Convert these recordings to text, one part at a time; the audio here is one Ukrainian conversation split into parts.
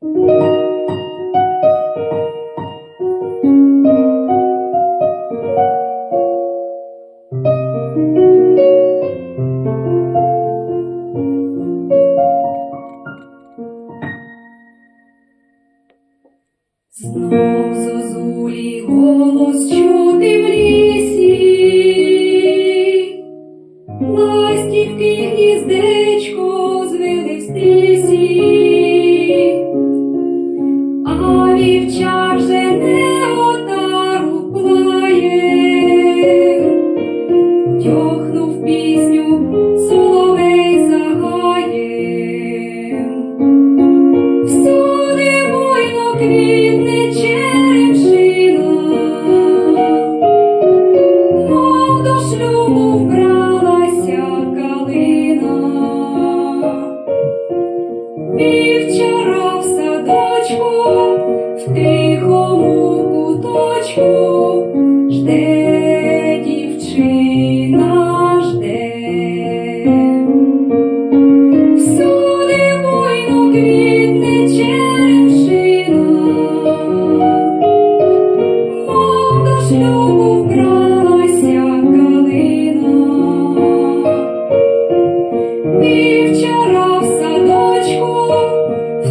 Знов зозулі голос чути в лісі, ластівки гніздечко звели в.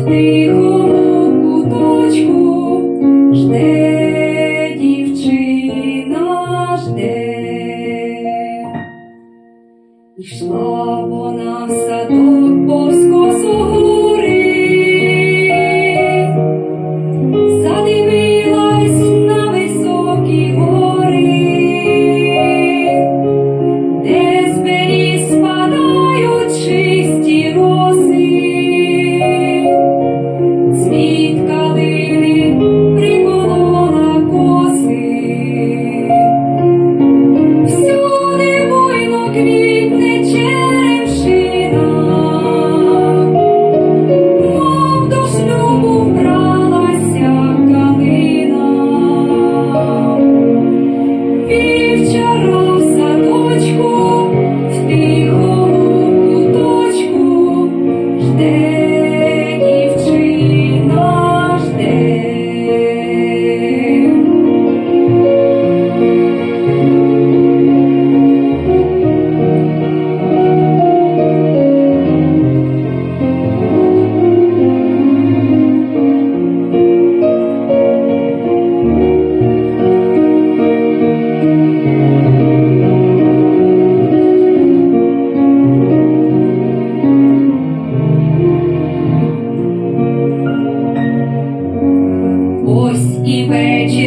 тихому куточку жде дівчина жде, ішла вона.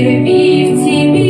вірив в тебе.